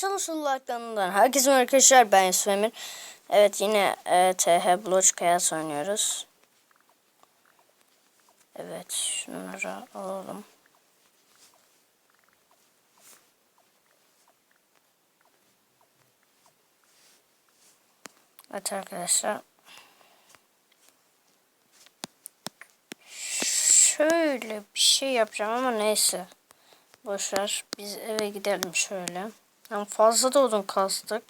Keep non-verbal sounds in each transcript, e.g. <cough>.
Çalışırlar kanalından. Herkese arkadaşlar ben Yusuf Emir. Evet yine e, TH Bloch Kayas oynuyoruz. Evet şunları alalım. Evet arkadaşlar. Şöyle bir şey yapacağım ama neyse. Boşver. Biz eve gidelim şöyle. Yani fazla da odun kastık.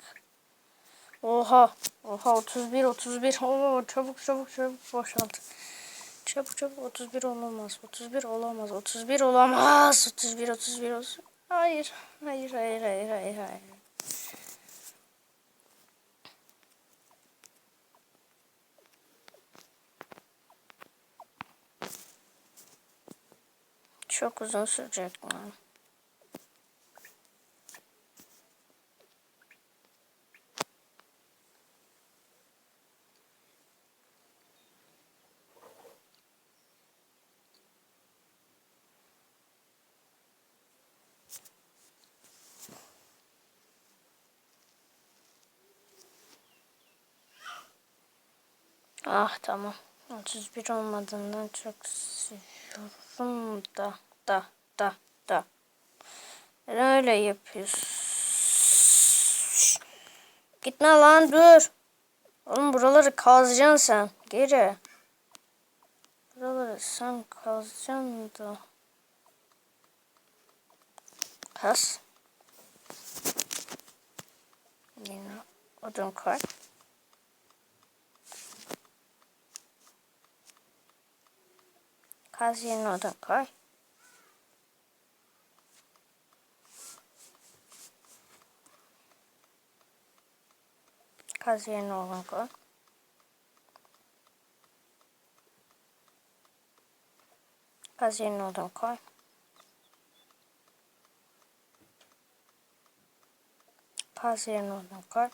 Oha. Oha 31 31. Oo, çabuk çabuk çabuk boşalt. Çabuk çabuk 31 olamaz. 31 olamaz. 31 olamaz. 31 31 olsun. Hayır. Hayır hayır hayır hayır hayır. Çok uzun sürecek bu. Ah tamam. 31 olmadığından çok seviyorum da da da da. Neden öyle yapıyorsun? Gitme lan dur. Oğlum buraları kazacaksın sen. Geri. Buraları sen kazacaksın da. Kaz. Yine odun koy. Kaz yerine odun koy. Kaz yerine odun koy. Kaz yerine odun koy.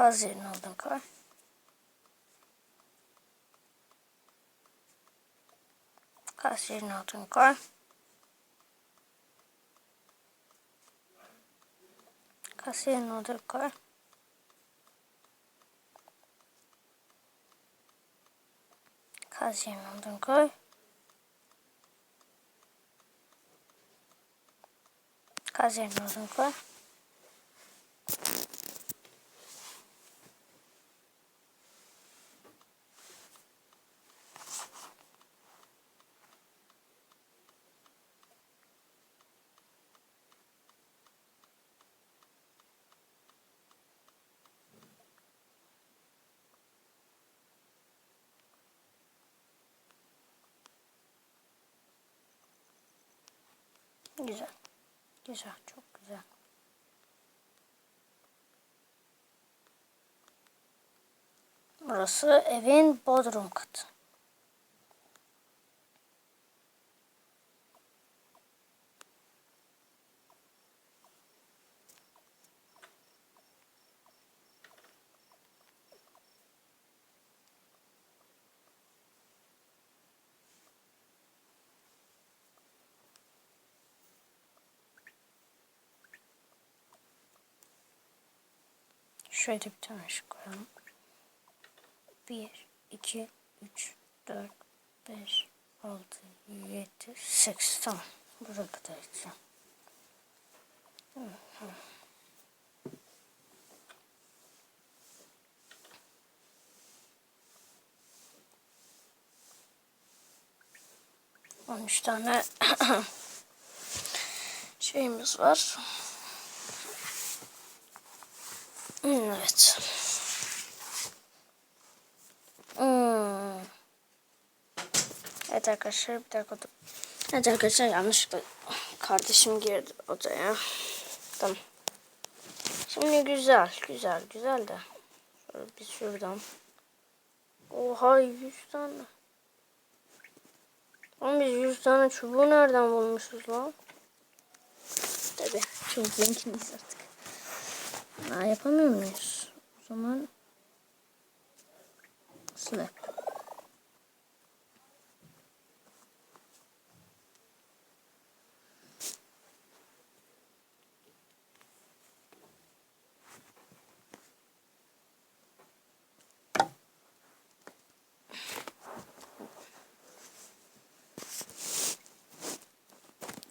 Ka kaz yerine odun koy. Kaz yerine odun koy. Kaz yerine odun koy. Kaz yerine Güzel. Güzel. Çok güzel. Burası evin bodrum katı. Şöyle bir tane şu koyalım. 1, 2, 3, 4, 5, 6, 7, 8. Tamam. Buraya kadar edeceğim. On üç tane <clears throat> şeyimiz var. Evet. Hmm. Evet arkadaşlar bir dakika. dur. Evet arkadaşlar yanlışlıkla kardeşim girdi odaya. Tamam. Şimdi güzel güzel güzel de. Şöyle bir şuradan. Oha 100 tane. Ama biz 100 tane çubuğu nereden bulmuşuz lan? Tabi çok zenginiz artık. Aa, yapamıyor muyuz? O zaman slap.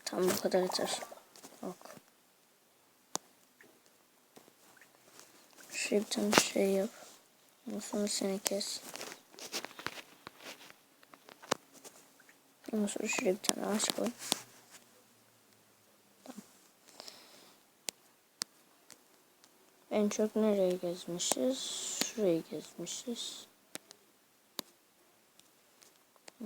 Tam bu kadar yeter. Tane şey yap. Sonra seni kes. Ondan sonra şuraya bir tane ağaç koy. En çok nereye gezmişiz? Şurayı gezmişiz. Hı.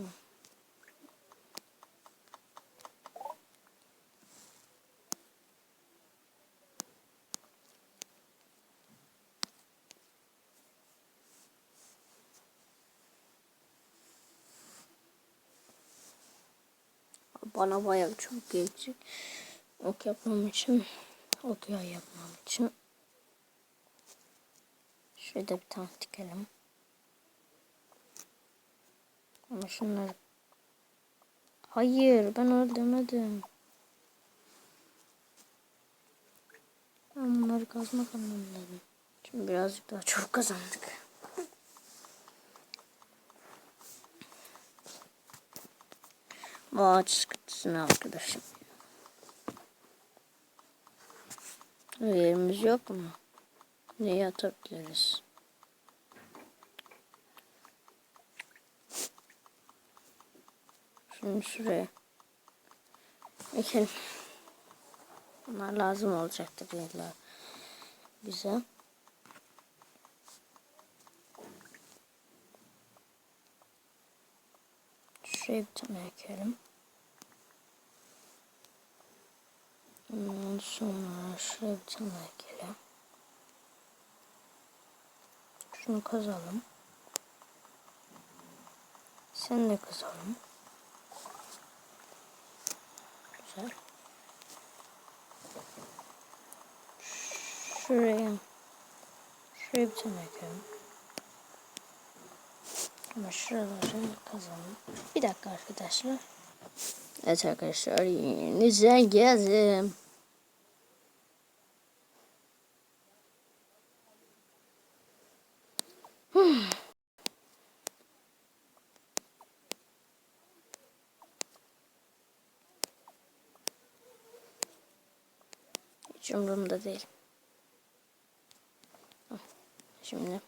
Bana bayağı çok gelecek. Ok yapmam için, ok yay yapmam için. Şurada bir tane dikelim. Ama şunları... Hayır ben öyle demedim. Ben bunları kazmak anlamındaydım. Şimdi birazcık daha çok kazandık. Bu ağaç sıkıntısını arkadaşım. Yerimiz yok mu? Neyi atabiliriz? Şunu şuraya. Ekelim. Bunlar lazım olacaktır illa bize. Şuraya bir tane ekelim. Ondan sonra şuraya bir tane ekelim. Şunu kazalım. Sen de kazalım. Güzel. Şuraya şuraya bir tane ekelim. Ama şuraları kazalım. Bir dakika arkadaşlar. Evet arkadaşlar yerinize geldim. Hmm. Hiç umurumda değil. Şimdi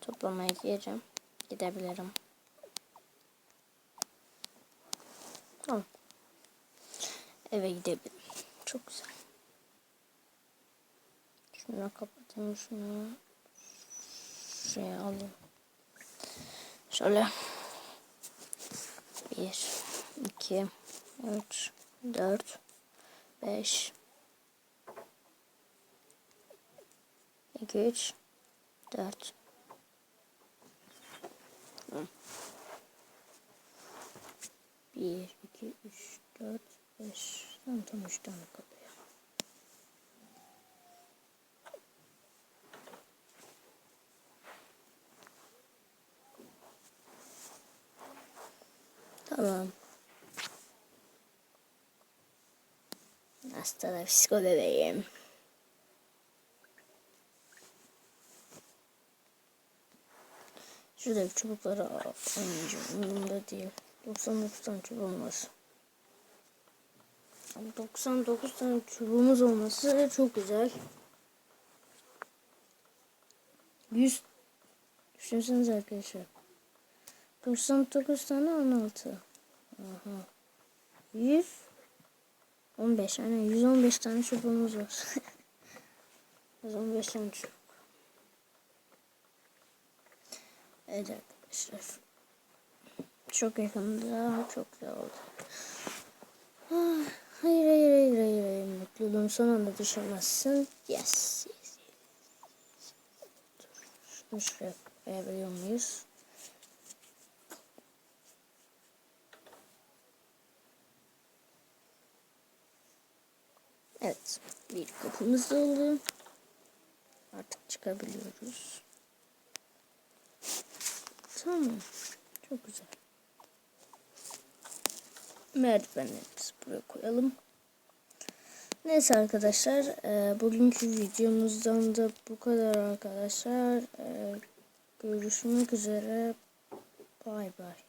toplamaya gireceğim. Gidebilirim. Tamam. Eve gidebilirim. Çok güzel. Şunu kapatayım. Şunu şuraya alayım. Şöyle. Bir, iki, üç, dört, beş, iki, üç, dört. Bir, iki, üç, dört, beş. Tam tam üç tane kalıyor. Tamam. Hasta da psiko bebeğim. Şurada bir çubukları oynayacağım. Umurumda değil. 99 tane çubuğum var. 99 tane çubuğumuz olması çok güzel. 100 Düşünsenize arkadaşlar. 99 tane 16. Aha. 100 15 yani 115 tane çubuğumuz var. <laughs> 115 tane çubuk. Evet arkadaşlar. Çok yakında çok güzel oldu. Ah, hayır hayır hayır hayır hayır. Mutluluğun son anda düşemezsin. Yes. yes. Şunu şuraya koyabiliyor muyuz? Evet. Bir kapımız da oldu. Artık çıkabiliyoruz. Tamam. Çok güzel. Merdivenlerimizi buraya koyalım. Neyse arkadaşlar. E, bugünkü videomuzdan da bu kadar arkadaşlar. E, görüşmek üzere. Bay bay.